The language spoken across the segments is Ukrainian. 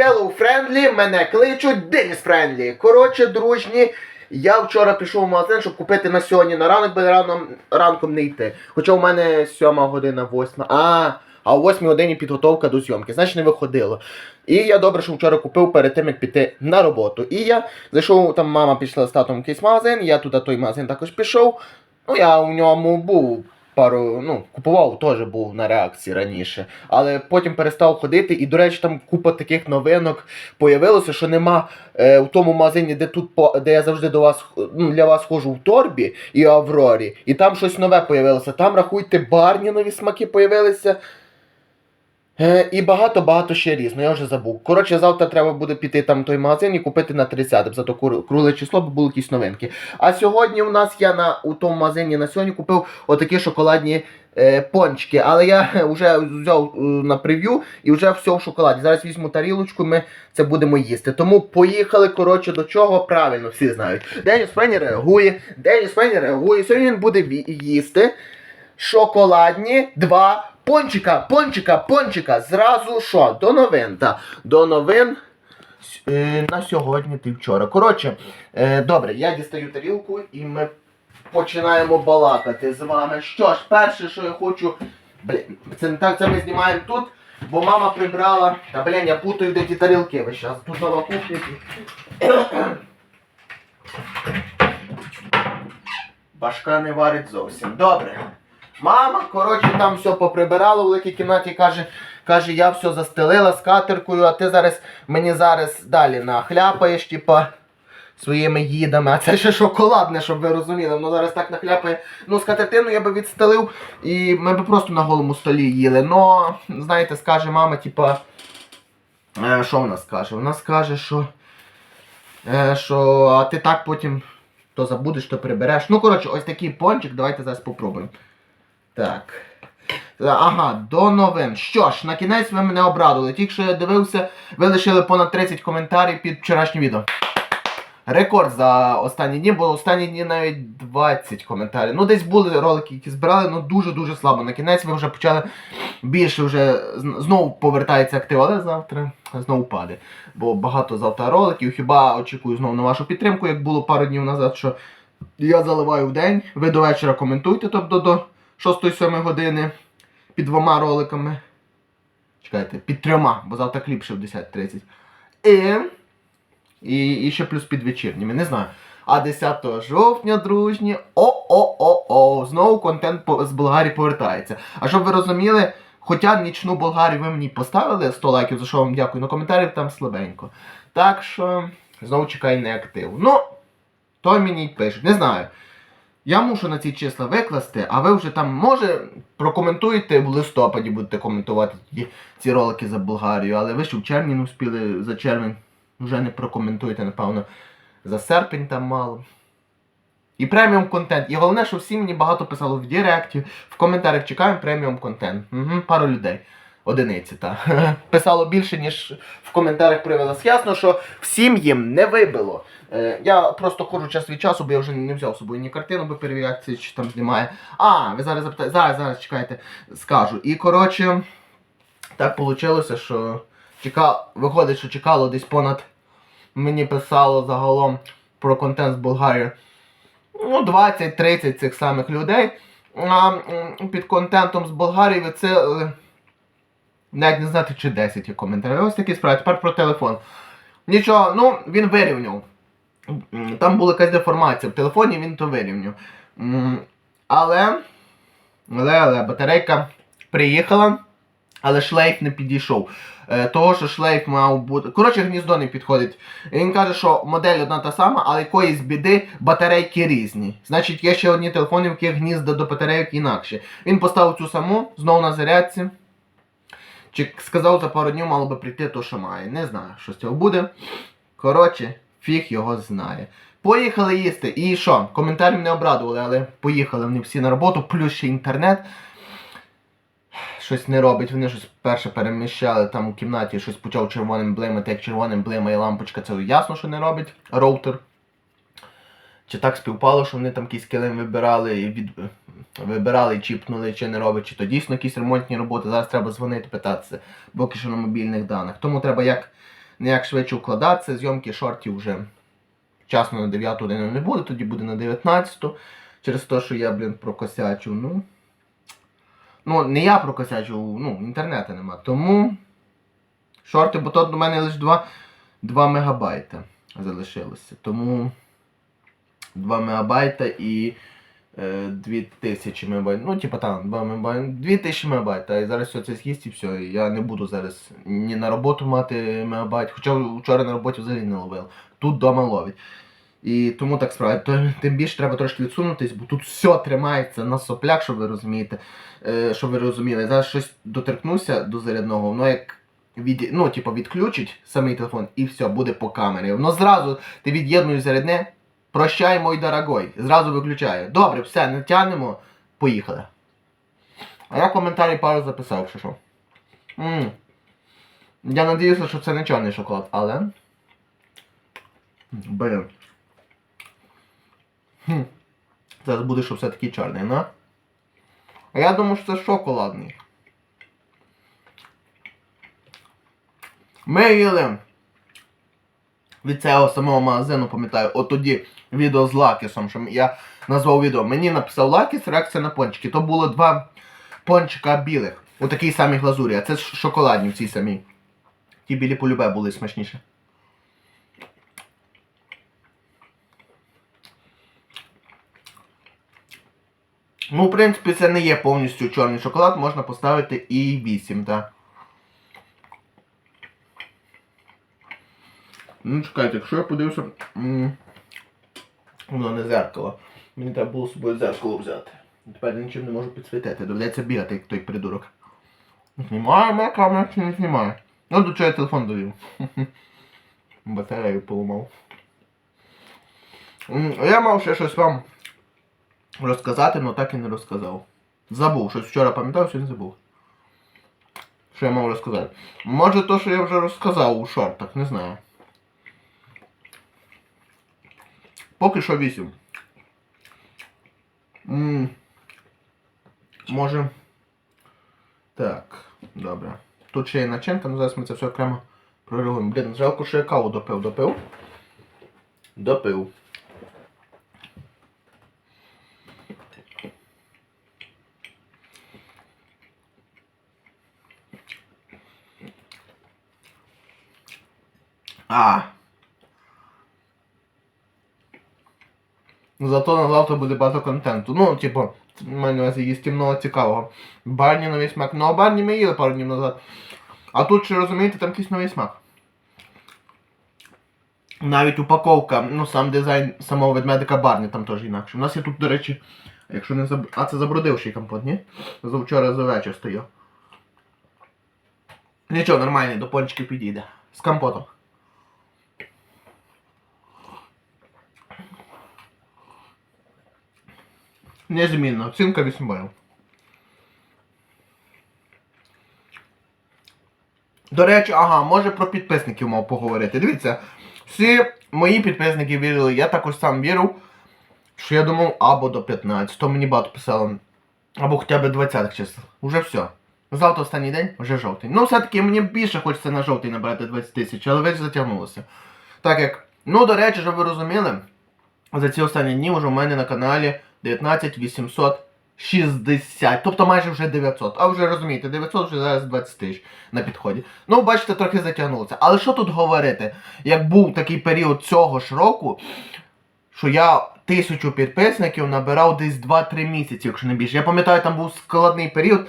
Hello Friendly, мене кличуть Деніс Френдлі. Коротше, дружні, я вчора пішов в магазин, щоб купити на сьогодні на ранок, бо рано, ранком не йти. Хоча у мене 7 година, 8. А, а о 8 годині підготовка до зйомки, значить не виходило. І я добре, що вчора купив перед тим, як піти на роботу. І я зайшов, там мама пішла з татом в якийсь магазин, я туди той магазин також пішов. Ну, я у ньому був пару, ну, купував, теж був на реакції раніше. Але потім перестав ходити, і, до речі, там купа таких новинок появилося, що нема е, в тому магазині, де тут де я завжди до вас ну, для вас ходжу в торбі і Аврорі. І там щось нове появилося. Там, рахуйте, барні нові смаки появилися. Е, і багато-багато ще різного, я вже забув. Коротше, завтра треба буде піти там в той магазин і купити на 30 за то кур- кругле число, бо були якісь новинки. А сьогодні у нас я на у тому магазині на сьогодні купив отакі шоколадні е, пончики. Але я вже взяв е, на прев'ю і вже все в шоколаді. Зараз візьму тарілочку, ми це будемо їсти. Тому поїхали, коротше, до чого правильно всі знають. Деніс Фені реагує, Деніс Фені реагує. Сьогодні він буде їсти шоколадні два пончика, пончика, пончика. Зразу що? До новин. Та, до новин е, на сьогодні ти вчора. Коротше, е, добре, я дістаю тарілку і ми починаємо балакати з вами. Що ж, перше, що я хочу. Блін, це не так, це ми знімаємо тут, бо мама прибрала. Та блін, я путаю де ті тарілки весь час. Тут нова кухня. Башка не варить зовсім. Добре. Мама, коротше, там все поприбирала у великій кімнаті, каже, каже, я все застелила скатеркою, а ти зараз мені зараз далі нахляпаєш, типа, своїми їдами. А це ще шоколадне, щоб ви розуміли. Воно зараз так нахляпає. Ну, скатертину я би відстелив і ми б просто на голому столі їли. Но, знаєте, скаже мама, типа. Е, що вона скаже? Вона скаже, що. Е, що а ти так потім то забудеш, то прибереш. Ну, коротше, ось такий пончик, давайте зараз попробуємо. Так. Е, Ага, до новин. Що ж, на кінець ви мене обрадували. Тільки що я дивився, ви лишили понад 30 коментарів під вчорашнім відео. Рекорд за останні дні, бо останні дні навіть 20 коментарів. Ну, десь були ролики, які збирали, ну дуже-дуже слабо. На кінець ви вже почали більше вже знову повертається актив, але завтра знову паде. Бо багато завтра роликів. Хіба очікую знову на вашу підтримку, як було пару днів назад, що я заливаю в день. Ви до вечора коментуйте, тобто до 6-7 години під двома роликами. Чекайте, під трьома, бо завтра кліп ще в 10.30. І, і, і ще плюс під вечірніми, не знаю. А 10 жовтня, дружні, о-о-о-о, знову контент з Болгарії повертається. А щоб ви розуміли, хоча нічну Болгарію ви мені поставили 100 лайків, за що вам дякую, на коментарів там слабенько. Так що знову чекай неактив. Ну, той мені й пишуть, не знаю. Я мушу на ці числа викласти, а ви вже там, може, прокоментуєте в листопаді, будете коментувати ті, ці ролики за Болгарію, але ви ще в червні не успіли за червень вже не прокоментуєте, напевно, за серпень там мало. І преміум контент. І головне, що всі мені багато писало в Директі, в коментарях чекаємо преміум контент. Угу, пару людей. Одиниці, так. Писало більше, ніж в коментарях проявилось. Ясно, що всім їм не вибило. Е, я просто ходжу час від часу, бо я вже не взяв з собою ні картину, бо перевіряти, чи там знімає. А, ви зараз запитаєте, зараз, зараз чекайте, скажу. І коротше, так вийшло, що чека... виходить, що чекало десь понад мені писало загалом про контент з Болгарії. Ну, 20-30 цих самих людей. А під контентом з Болгарії це. Навіть не знати, чи 10 є коментарів. Ось такі справи. Тепер про телефон. Нічого, ну, він вирівняв. Там була якась деформація. В телефоні він то вирівняв. Але. Але, але батарейка приїхала, але шлейф не підійшов. Е, того, що шлейф мав бути. Коротше, гніздо не підходить. І він каже, що модель одна та сама, але якоїсь біди батарейки різні. Значить, є ще одні телефони, в яких гнізда до батарейок інакше. Він поставив цю саму, знову на зарядці. Чи сказав за пару днів мало би прийти то, що має. Не знаю, що з цього буде. Коротше, фіг його знає. Поїхали їсти. І що? Коментарі мене обрадували, але поїхали вони всі на роботу, плюс ще інтернет. Щось не робить, вони щось перше переміщали там у кімнаті, щось почав червоним блимати, як червоним блимає лампочка, це ясно, що не робить роутер. Чи так співпало, що вони там якийсь килим вибирали і від... вибирали чіпнули, чи не робить, чи то дійсно якісь ремонтні роботи. Зараз треба дзвонити, питатися, поки що на мобільних даних. Тому треба як ніяк швидше вкладатися. Зйомки шортів вже вчасно на 9 годину не буде, тоді буде на 19 через те, що я, блін, прокосячу. Ну, ну не я прокосячу, ну, інтернету нема. Тому шорти, бо тут до мене лише 2, 2 мегабайта залишилося. Тому 2 мегабайта і 2000 мегабайт. Ну, типа там, 2 мегабайт, 2000 мегабайт. І зараз все це з'їсть і все. Я не буду зараз ні на роботу мати мегабайт. Хоча вчора на роботі взагалі не ловив. Тут вдома ловить. І тому так справа. То, тим більше треба трошки відсунутись, бо тут все тримається на соплях, щоб ви розумієте. Е, щоб ви розуміли. Зараз щось доторкнуся до зарядного, воно як від, ну, типу, відключить самий телефон і все, буде по камері. Воно зразу ти від'єднуєш зарядне, прощай, мой дорогой. Зразу виключає. Добре, все, не тянемо, поїхали. А я коментарі пару записав, що що. Я надіюся, що це не чорний шоколад, але. Блин. Хм. Зараз буде, що все-таки чорний, ну? А я думаю, що це шоколадний. Ми їли від цього самого магазину, пам'ятаю, от тоді відео з Лакісом, що я назвав відео. Мені написав Лакіс реакція на пончики. То було два пончика білих. У такій самій глазурі, а це шоколадні в цій самій. Ті білі полюбе були смачніші. Ну, в принципі, це не є повністю чорний шоколад, можна поставити і 8, так. Ну, чекайте, якщо я подивився. Воно не зеркало. Мені треба було з собою зеркало взяти. Тепер нічим не можу підсвітити. Доведеться бігати, як той придурок. Знімає моя камера чи не знімає? Ну, до чого я телефон довів. Батарею поламав. Я мав ще щось вам розказати, але так і не розказав. Забув, щось вчора пам'ятав, сьогодні забув. Що я мав розказати? Може то, що я вже розказав у шортах, не знаю. Поки що 8. м Може. Так, добре. Тут ще є начинка, ну зараз ми це все окремо прорегуємо. Блін, жалко, що я каву допив. Допив? Допив. А. Зато на завтра буде багато контенту. Ну, типу, маю на увазі їстівного цікавого. Барні новий смак. Ну, а барні ми їли пару днів назад. А тут, ще розумієте, там якийсь новий смак. Навіть упаковка, ну сам дизайн самого ведмедика Барні там теж інакше. У нас є тут, до речі, якщо не заб... А це забрудивший компот, ні? Завчора за вечір стояв. Нічого, нормальний, до пончиків підійде. З компотом. Незмінно. Оцінка 8 балів. До речі, ага, може про підписників мав поговорити. Дивіться, всі мої підписники вірили, я також сам вірив, що я думав або до 15, то мені багато писало, або хоча б 20 чисел. Уже все. Завтра останній день, вже жовтий. Ну, все-таки мені більше хочеться на жовтий набрати 20 тисяч, але ви затягнулося. Так як, ну, до речі, щоб ви розуміли, за ці останні дні вже у мене на каналі 19 860, тобто майже вже 900. А вже розумієте, 900 вже зараз 20 тисяч на підході. Ну, бачите, трохи затягнулося. Але що тут говорити? Як був такий період цього ж року, що я тисячу підписників набирав десь 2-3 місяці, якщо не більше. Я пам'ятаю, там був складний період.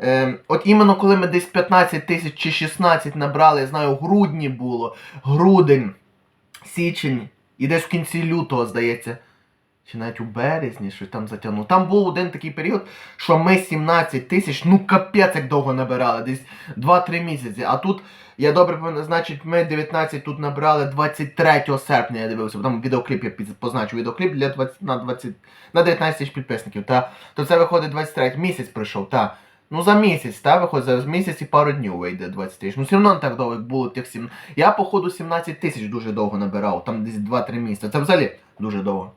Е, от іменно коли ми десь 15 тисяч чи 16 набрали, я знаю, в грудні було, грудень, січень, і десь в кінці лютого, здається. Чи навіть у березні щось там затягнув. Там був один такий період, що ми 17 тисяч, ну капець як довго набирали, десь 2-3 місяці. А тут, я добре пам'ятаю, значить, ми 19 тут набрали 23 серпня, я дивився, там відеокліп я позначу відеокліп для 20, на 20, на 19 тисяч підписників. Та, то це виходить 23 місяць пройшов, та. Ну за місяць, та, виходить, зараз місяць і пару днів вийде 20 тисяч. Ну все одно не так довго, було тих 7. Я, походу, 17 тисяч дуже довго набирав, там десь 2-3 місяці. Це взагалі дуже довго.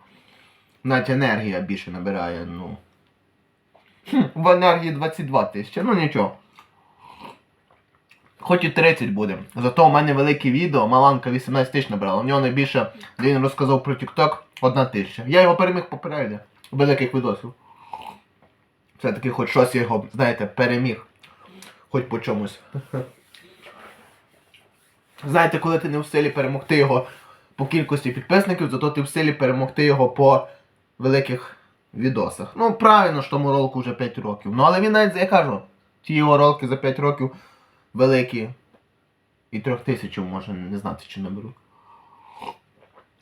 Навіть енергія більше набирає, ну. В енергії 22 тисячі, ну нічого. Хоч і 30 буде. Зато у мене велике відео, Маланка 18 тисяч набрала. У нього найбільше, де він розказав про TikTok, одна тисяча. Я його переміг по. Великих відосів. Все-таки хоч щось його, знаєте, переміг. Хоч по чомусь. Знаєте, коли ти не в силі перемогти його по кількості підписників, зато ти в силі перемогти його по великих відосах. Ну, правильно, що тому ролику вже 5 років. Ну, але він навіть, я кажу, ті його ролики за 5 років великі. І трьох тисяч може не знати, чи наберу.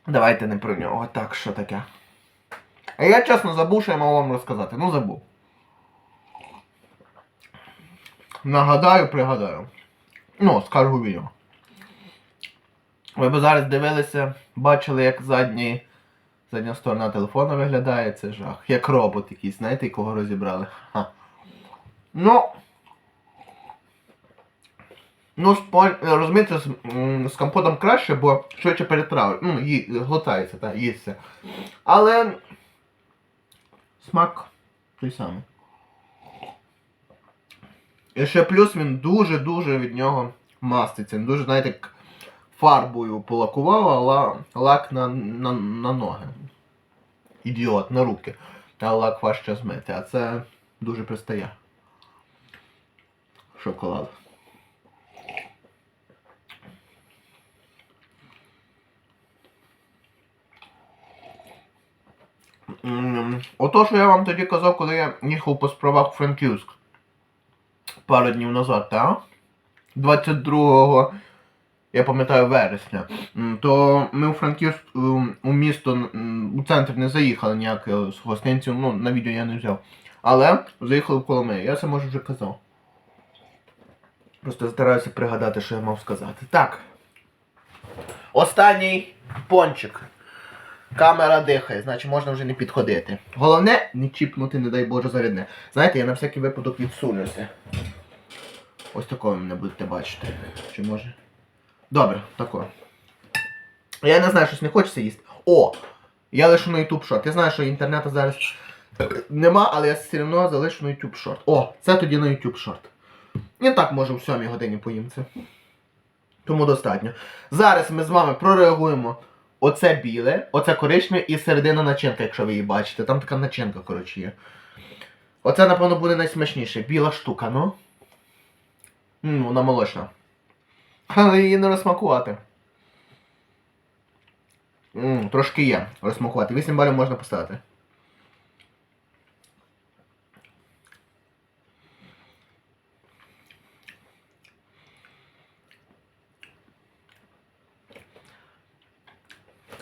Давайте не про нього. Так, що таке? А я чесно забув, що я мав вам розказати. Ну забув. Нагадаю, пригадаю. Ну, скажу відео. Ви б зараз дивилися, бачили, як задній, задня сторона телефону виглядає, це жах. Як робот якийсь, знаєте, якого розібрали. Ха. Ну. Ну, розумієте, з, з компотом краще, бо швидше перетравить. Ну, ї... глотається, так, їсться. Але смак той самий. І ще плюс він дуже-дуже від нього маститься. Він дуже, знаєте, як фарбою полакував, а ла- лак на, на, на ноги. Ідіот, на руки. А лак важче змити. А це дуже пристає. Шоколад. Ото, що я вам тоді казав, коли я їхав по справах у Франківськ. Пару днів назад, так? 22 я пам'ятаю, вересня. То ми у Франківськ у місто у центр не заїхали ніяк е, з гостинців, ну на відео я не взяв. Але заїхали в Коломию. Я це може вже казав. Просто стараюся пригадати, що я мав сказати. Так. Останній пончик. Камера дихає, значить можна вже не підходити. Головне не чіпнути, не дай Боже, зарядне. Знаєте, я на всякий випадок відсунуся. Ось такого мене будете бачити. Чи може? Добре, тако. Я не знаю, щось не хочеться їсти. О! Я лишу на YouTube шорт. Я знаю, що інтернету зараз нема, але я все одно залишу на YouTube шорт. О, це тоді на YouTube шорт. Я так можу в 7 годині поїм це. Тому достатньо. Зараз ми з вами прореагуємо. Оце біле, оце коричневе і середина начинка, якщо ви її бачите. Там така начинка, коротше, є. Оце, напевно, буде найсмачніше. Біла штука, ну. Ммм, вона молочна. Але її не розсмакувати. Ммм, трошки є розсмакувати. 8 балів можна поставити.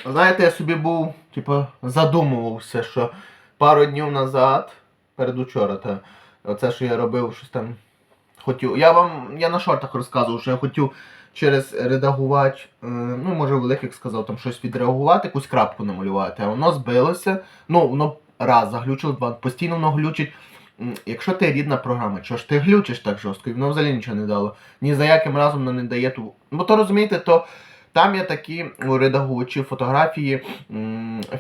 Знаєте, я собі був, типу, задумувався, що пару днів назад, передучора, та, оце, що я робив, щось там хотів. Я вам, я на шортах розказував, що я хотів через редагувати, е, ну, може, великих сказав, там щось відреагувати, якусь крапку намалювати, а воно збилося, ну, воно раз заглючило, два, постійно воно глючить. Якщо ти рідна програма, чого ж ти глючиш так жорстко, і воно взагалі нічого не дало. Ні за яким разом воно не дає ту. Бо то розумієте, то там є такі у редагувачі фотографії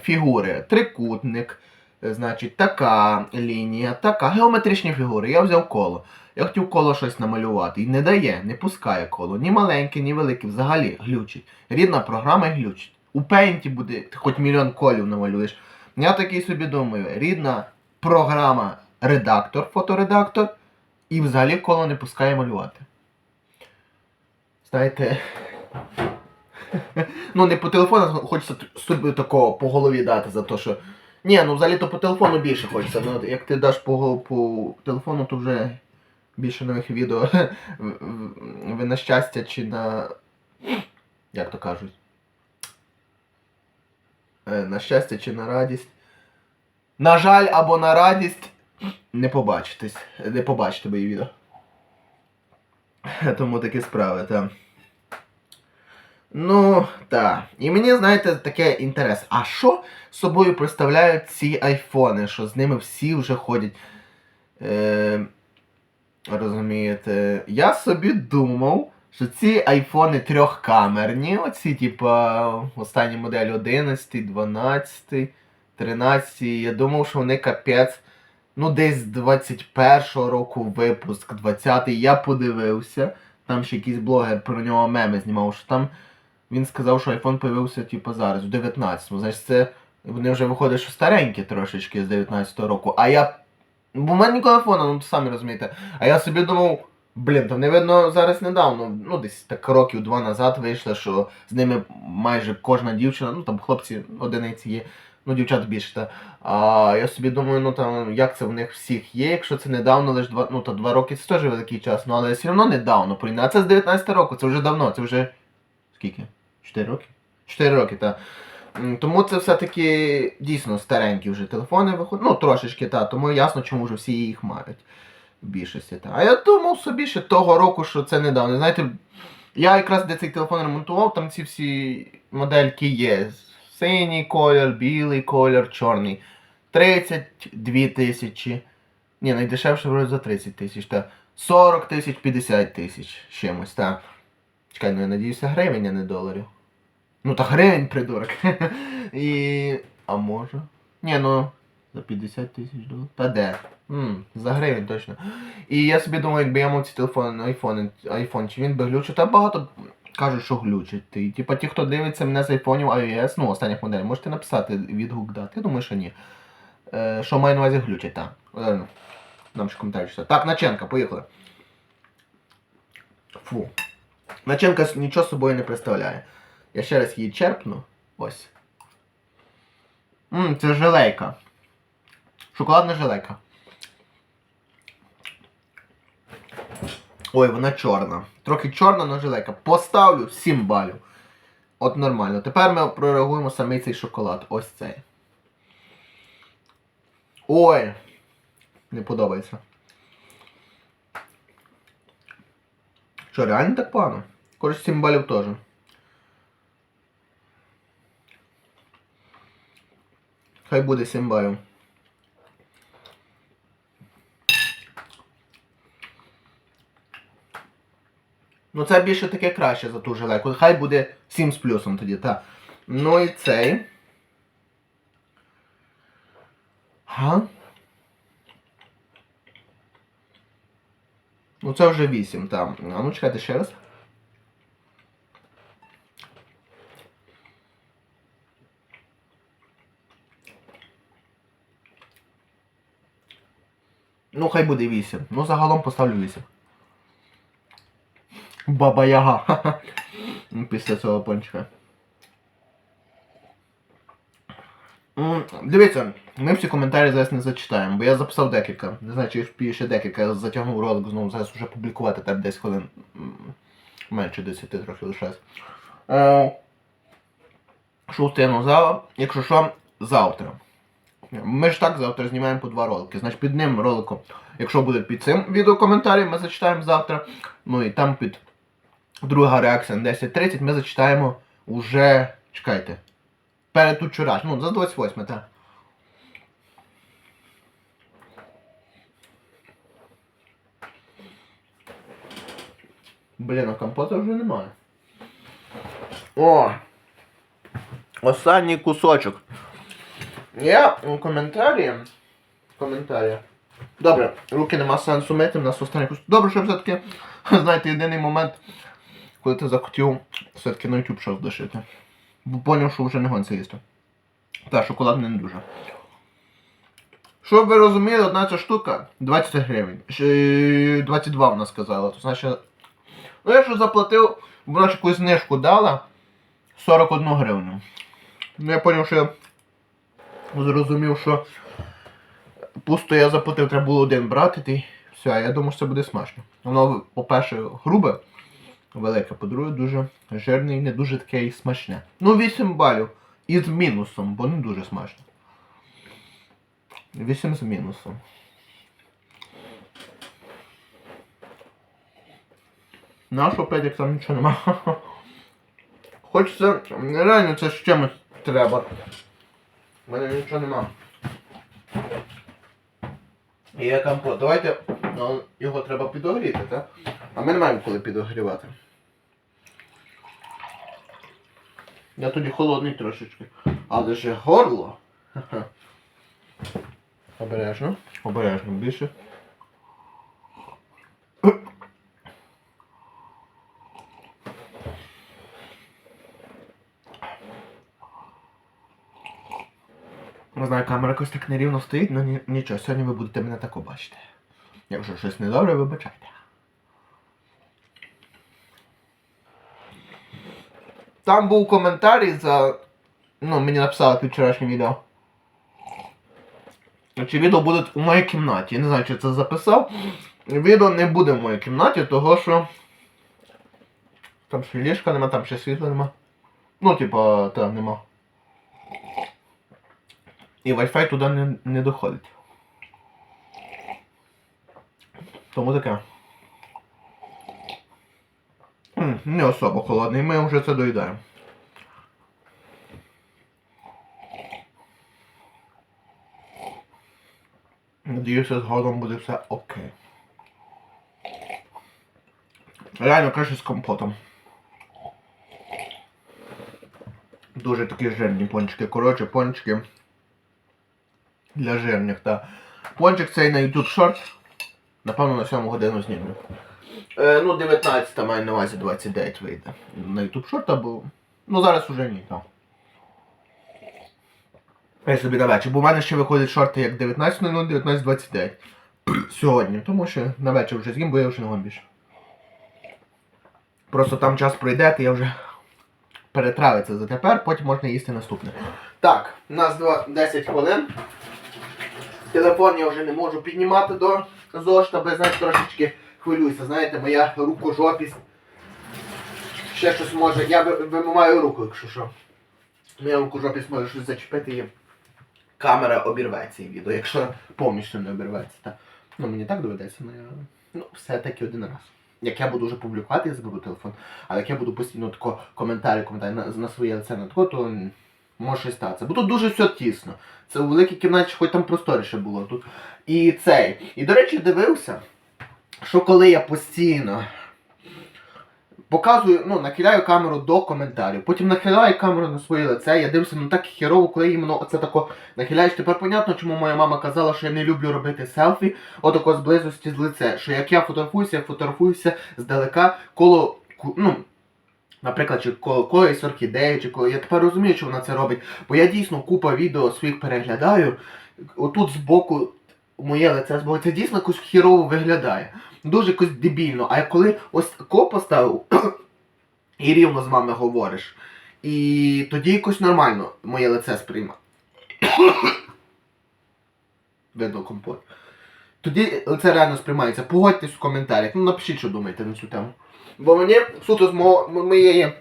фігури. Трикутник, значить, така лінія, така. Геометричні фігури. Я взяв коло. Я хотів коло щось намалювати. І не дає, не пускає коло. Ні маленьке, ні велике. Взагалі глючить. Рідна програма глючить. У пейнті буде, хоч мільйон колів намалюєш. Я такий собі думаю, рідна програма редактор, фоторедактор, і взагалі коло не пускає малювати. Знаєте. Ну, не по телефону, хочеться собі такого по голові дати за те, що. Ні, ну взагалі то по телефону більше хочеться. Ну, як ти даш по, по телефону, то вже більше нових відео. Ви на щастя чи на. Як то кажуть? Е, На щастя чи на радість. На жаль, або на радість не побачитесь. Не побачите мої відео. Тому такі справи, так. Ну, так. І мені, знаєте, таке інтерес. А що собою представляють ці айфони, що з ними всі вже ходять? Е, розумієте? Я собі думав, що ці айфони трьохкамерні, оці, типа, останні моделі 11, 12, 13. Я думав, що вони капець. Ну, десь з 21-го року випуск, 20-й, я подивився. там ще якийсь блогер про нього меми знімав, що там він сказав, що iPhone появився типу зараз, в 19-му. Значить, це вони вже виходить, що старенькі трошечки з 19-го року. А я. Бо в мене ніколи айфона, ну то самі розумієте. А я собі думав, блін, то не видно зараз недавно, ну десь так років два назад вийшло, що з ними майже кожна дівчина, ну там хлопці одиниці є, ну дівчат більше. Та. А я собі думаю, ну там як це в них всіх є, якщо це недавно, лише два, ну та два роки це теж великий час, ну але все одно недавно. А це з 19 року, це вже давно, це вже скільки? 4 роки? 4 роки, так. Тому це все-таки дійсно старенькі вже телефони виходять. Ну, трошечки, так, тому ясно, чому вже всі їх мають. В більшості, так. А я думав собі ще того року, що це недавно. Знаєте, я якраз де цей телефон ремонтував, там ці всі модельки є. Синій колір, білий колір, чорний. 32 тисячі. Ні, найдешевше вроде за 30 тисяч, так. 40 тисяч, 50 тисяч чимось, так. Чекай, ну я надіюся, гривень, а не доларів. Ну та гривень, придурок. І. А може? Ні, ну. За 50 тисяч доларів. Та де? М, за гривень точно. І я собі думаю, якби я мав ці телефони, айфони, айфон, чи він би глючив, та багато кажуть, що глючить. І, типа ті, хто дивиться мене з айфонів iOS, ну, останніх моделей, можете написати відгук дати. Я думаю, що ні. Е, що маю на увазі глючить, так. Е, Нам ще коментарі читати. Так, наченка, поїхали. Фу. Начинка нічого собою не представляє. Я ще раз її черпну. Ось. Ммм, це желейка. Шоколадна желейка. Ой, вона чорна. Трохи чорна, але желейка. Поставлю 7 балів. От нормально. Тепер ми прореагуємо самий цей шоколад. Ось цей. Ой! Не подобається. Що, реально так погано? Коротше, 7 балів теж. Хай буде 7 балів. Ну це більше таке краще за ту жилеку. Хай буде 7 з плюсом тоді, так. Ну і цей. Га? Ну це вже 8, так. А ну чекайте ще раз. Ну, хай буде 8. Ну, загалом поставлю 8. Баба Яга. Після цього пончика. Дивіться, ми всі коментарі зараз не зачитаємо, бо я записав декілька. Не знаю, чи ще декілька, я затягнув ролик знову зараз вже публікувати там 10 хвилин. Менше 10 трохи лишається. Е, Що встигну якщо що, завтра. Ми ж так завтра знімаємо по два ролики. Значить під ним роликом, якщо буде під цим відео коментарі, ми зачитаємо завтра. Ну і там під друга реакція на 10.30 ми зачитаємо уже. Чекайте. Перед учораш. Ну, за 28, так. Блін, а компота вже немає. О! Останній кусочок. Я у коментарі. Коментарі. Добре, руки нема сенсу мити, в нас останній кусочок. Добре, що все-таки, знаєте, єдиний момент, коли ти захотів все-таки на YouTube щось дошити. Бо поняв, що вже не гониться їсти. Та, шоколад не дуже. Щоб ви розуміли, одна ця штука 20 гривень. 22 вона сказала. То значить. Ну я що заплатив, вона ж якусь знижку дала 41 гривню. Ну я зрозумів, що я зрозумів, що пусто я заплатив, треба було один брати, ти все, я думаю, що це буде смачно. Воно, по-перше, грубе, велике, по-друге, дуже жирне і не дуже таке і смачне. Ну, 8 балів. І з мінусом, бо не дуже смачно. 8 з мінусом. Опять, як там нічого нема? Хочеться. Реально це з чимось треба. У мене нічого нема. І є компот. Давайте ну, його треба підогріти, так? А ми не маємо коли підогрівати. Я тоді холодний трошечки. Але ж горло. Обережно. Обережно більше. Не знаю, камера якось так нерівно стоїть, ну ні, нічого, сьогодні ви будете мене так бачити. Якщо щось недобре, вибачайте. Там був коментарій за. Ну, мені написали під вчорашнім відео. Чи відео буде у моїй кімнаті. Я не знаю, чи це записав. Відео не буде в моїй кімнаті, того що. Там ще ліжка нема, там ще світла нема. Ну, типа, там нема. І Wi-Fi туди не, не доходить. Тому таке. Не особо холодний, ми вже це доїдаємо. Надіюся, згодом буде все окей. Реально краще з компотом. Дуже такі жирні пончики. Коротше, пончики для жирних. Та. Пончик цей на YouTube Short. Напевно на 7 годину знімлю. Е, ну, 19 маю на увазі 29 вийде. На YouTube Short або. Ну зараз уже ні, так. Я собі на вечір. Бо в мене ще виходять шорти як 19.00, 19.29. Сьогодні. Тому що на вечір вже з'їм, бо я вже не гон. Просто там час пройде, і я вже перетравиться за тепер, потім можна їсти наступне. Так, у нас два- 10 хвилин. Телефон я вже не можу піднімати до зошита, бо знаєте, трошечки хвилююся. Знаєте, моя рукожопість. Ще щось може. Я ви- вимиваю руку, якщо що. Моя рукожопість може щось зачепити і камера обірветься і відео, якщо повністю не обірветься. Та. Ну мені так доведеться, ну я. Ну, все-таки один раз. Як я буду вже публікувати, я заберу телефон. А як я буду постійно тако коментарі, коментарі на, на своє лице на тако, то може щось статися. Бо тут дуже все тісно. Це у великій кімнаті, хоч там просторіше було. Тут. І цей. І до речі, дивився, що коли я постійно показую, ну, нахиляю камеру до коментарів, потім нахиляю камеру на своє лице, я дивлюся, ну так херово, коли іменно оце тако нахиляєш. Тепер понятно, чому моя мама казала, що я не люблю робити селфі, отако з близості з лице. Що як я фотографуюся, я фотографуюся здалека коло, ну, Наприклад, чи коло якоїсь орхідеї, чи коло. Я тепер розумію, що вона це робить. Бо я дійсно купа відео своїх переглядаю. Отут збоку моє лице збоку, це дійсно якось хірово виглядає. Дуже якось дебільно. А коли ось ко поставив і рівно з вами говориш, і тоді якось нормально моє лице сприймає. Видно компот. Тоді це реально сприймається. Погодьтесь в коментарях. Ну напишіть, що думаєте на цю тему. Бо мені суто з моєї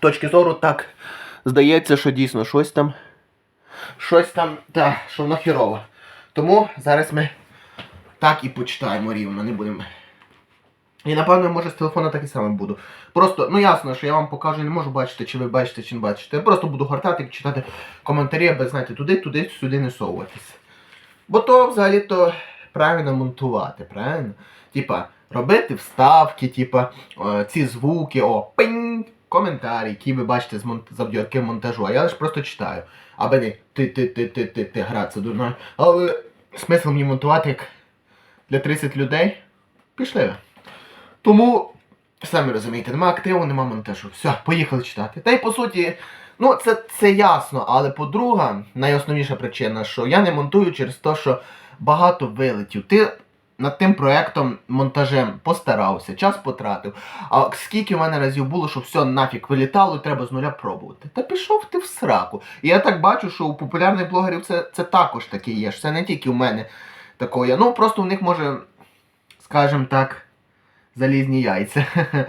точки зору так здається, що дійсно щось там. Щось там, та, що воно хірово. Тому зараз ми так і почитаємо рівно, не будемо. І напевно, може з телефона так і саме буду. Просто, ну ясно, що я вам покажу, не можу бачити, чи ви бачите, чи не бачите. Я просто буду гортати, читати коментарі, аби знаєте, туди, туди, сюди не совуватись. Бо то взагалі-то правильно монтувати, правильно? Типа, робити вставки, типа, е, ці звуки, о, пинь, коментарі, які ви бачите з монт... завдяки монтажу. А я лише просто читаю. Аби не ти-ти-ти-ти-ти грати дурно. Але смисл мені монтувати як для 30 людей. Пішли. Тому, самі розумієте, нема активу, нема монтажу. Все, поїхали читати. Та й по суті, ну це, це ясно, але по-друге, найосновніша причина, що я не монтую через те, що багато вилетів. Ти над тим проектом монтажем постарався, час потратив. А скільки в мене разів було, що все нафіг вилітало, треба з нуля пробувати. Та пішов ти в сраку. І я так бачу, що у популярних блогерів це, це також таке є. Це не тільки у мене такое. Ну просто у них може, скажімо так, залізні яйця.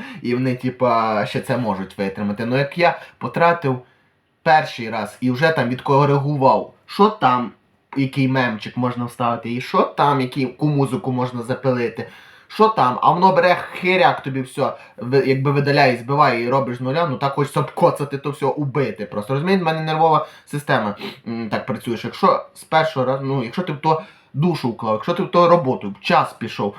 І вони, типа, ще це можуть витримати. Ну як я потратив перший раз і вже там відкоригував, що там, який мемчик можна вставити, і що там, яку музику можна запилити. Що там, а воно бере хиряк тобі все, якби видаляє, збиває і робиш з нуля, ну так хочеться обкоцати то все, убити. Просто розумієте, в мене нервова система так працює. що Якщо з першого разу, ну якщо ти в то душу вклав, якщо ти в то роботу, час пішов,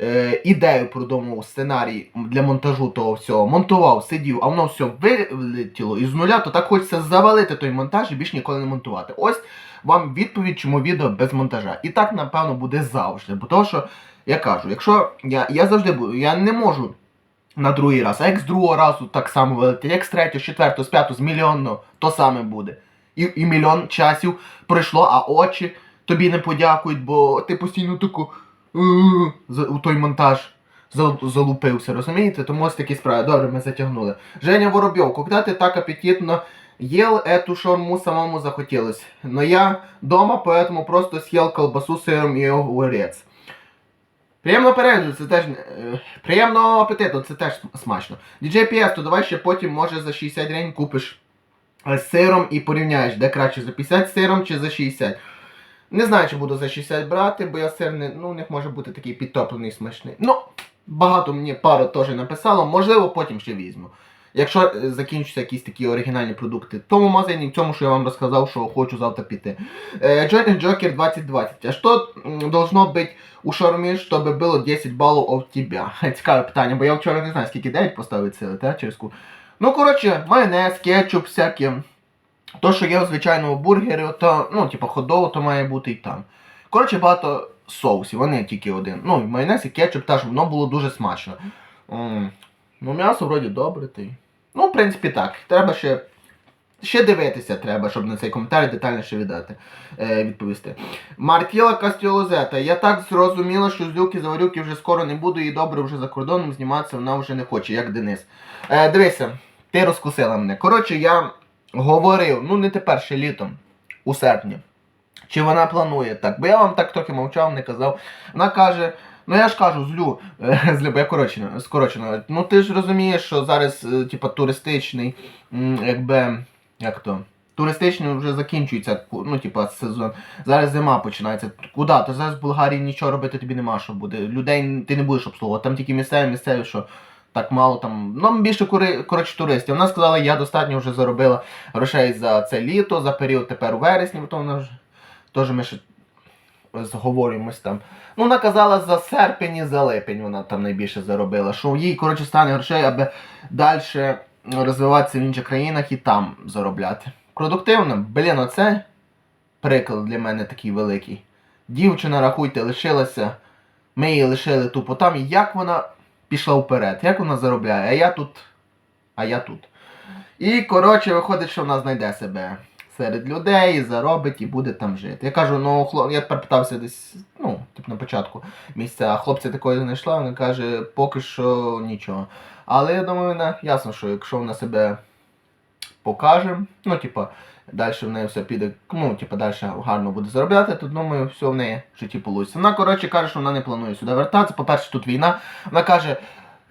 е, ідею продумав, сценарій для монтажу того всього, монтував, сидів, а воно все вилетіло із нуля, то так хочеться завалити той монтаж і більш ніколи не монтувати. Ось вам відповідь, чому відео без монтажа. І так, напевно, буде завжди. Бо того, що я кажу, якщо я, я завжди буду, я не можу на другий раз, а як з другого разу так само вилетить, як з третього, з четвертого, з п'ятого, з мільйонного, то саме буде. і, і мільйон часів пройшло, а очі тобі не подякують, бо ти постійно таку у той монтаж залупився, розумієте? Тому ось такі справи. Добре, ми затягнули. Женя Воробьов, когда ты так аппетитно ел эту шаурму, самому захотелось. Но я дома, поэтому просто съел колбасу с сыром и огурец. Приємного перегляду, це теж. е, приємного апетиту, це теж смачно. DJ PS, то давай ще потім, може, за 60 гривень купиш е, з сиром і порівняєш, де краще за 50 з сиром чи за 60. Не знаю, чи буду за 60 брати, бо я сир не. Ну, у них може бути такий підтоплений смачний. Ну, багато мені пару теж написало, можливо, потім ще візьму. Якщо е, закінчаться якісь такі оригінальні продукти, в тому магазині, в цьому, що я вам розказав, що хочу завтра піти. Е, Джо- Джокер 2020. А що должно бути у шаурмі, щоб було 10 балів от тебя? Цікаве питання, бо я вчора не знаю, скільки 9 поставив це, та, через ку. Ну, коротше, майонез, кетчуп, всяке. То, що є у звичайному бургері, то, ну, типу, ходово, то має бути і там. Коротше, багато соусів, вони тільки один. Ну, і майонез і кетчуп теж, воно було дуже смачно. М, Ну, м'ясо вроді добре. Й... Ну, в принципі, так. Треба ще. Ще дивитися треба, щоб на цей коментар детальніше віддати, е, відповісти. Мартіла Кастіолозета. Я так зрозуміла, що злюки заварюки вже скоро не буду і добре вже за кордоном зніматися вона вже не хоче, як Денис. Е, дивися, ти розкусила мене. Коротше, я говорив, ну не тепер ще літом, у серпні. Чи вона планує так? Бо я вам так трохи мовчав, не казав. Вона каже. Ну я ж кажу, злю, е, злю, бо я коротше, скорочено. Ну ти ж розумієш, що зараз, е, типа, туристичний, якби, як то, туристичний вже закінчується, ну, типа, сезон. Зараз зима починається. Куди? То зараз в Болгарії нічого робити тобі нема що буде. Людей ти не будеш обслуговувати. Там тільки місцеві, місцеві, що так мало там. Ну, більше коротше туристів. Вона сказала, я достатньо вже заробила грошей за це літо, за період тепер у вересні, бо то вона вже теж ми ще зговорюємось там. Ну, вона казала за серпень і за липень вона там найбільше заробила. Що їй, коротше, стане грошей, аби далі розвиватися в інших країнах і там заробляти. Продуктивно, блін, оце приклад для мене такий великий. Дівчина, рахуйте, лишилася. Ми її лишили тупо там. І як вона пішла вперед, як вона заробляє, а я тут. А я тут. І, коротше, виходить, що вона знайде себе серед людей, заробить і буде там жити. Я кажу, ну хлоп, я тепер питався десь, ну, типу на початку місця, а хлопця такої знайшла, вона каже, поки що нічого. Але я думаю, вона, ясно, що якщо вона себе покаже, ну, типа, далі в неї все піде, ну, типа, далі гарно буде заробляти, то думаю, все в неї в житті вийде. Вона, коротше, каже, що вона не планує сюди вертатися. По-перше, тут війна. Вона каже,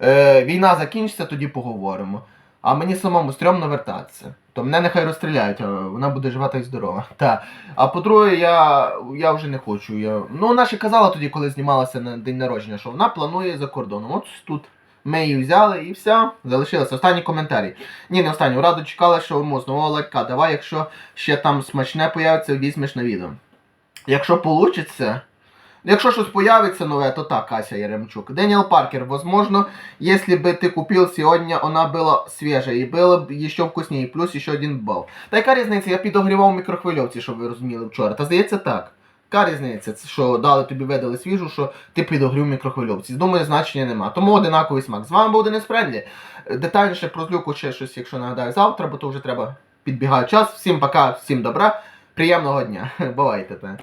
е, війна закінчиться, тоді поговоримо. А мені самому стрьомно вертатися. То мене нехай розстріляють, а вона буде жива та й здорова. Та. А по-друге, я, я вже не хочу. Я... Ну, вона ще казала тоді, коли знімалася на день народження, що вона планує за кордоном. От тут ми її взяли і все, залишилося. Останні коментарі. Ні, не останні. Раду чекали, що нового ларька. Давай, якщо ще там смачне появиться, візьмеш на відео. Якщо получиться. Якщо щось появиться нове, то так, Ася Яремчук. Дэниел Паркер, возможно, если бы ты купил сегодня, она была свежая и было б еще вкуснее, плюс еще один бал. Та яка різниця? Я підогрівав у мікрохвильовці, щоб ви розуміли вчора. Та здається так. Яка різниця? Це що дали тобі видали свіжу, що ти підогрів у мікрохвильовці. Думаю, значення нема. Тому одинаковий смак. З вами був Денис Френдлі. Детальніше про злюку ще щось, якщо нагадаю, завтра, бо то вже треба підбігати час. Всім пока, всім добра, приємного дня. Бувайте. Та.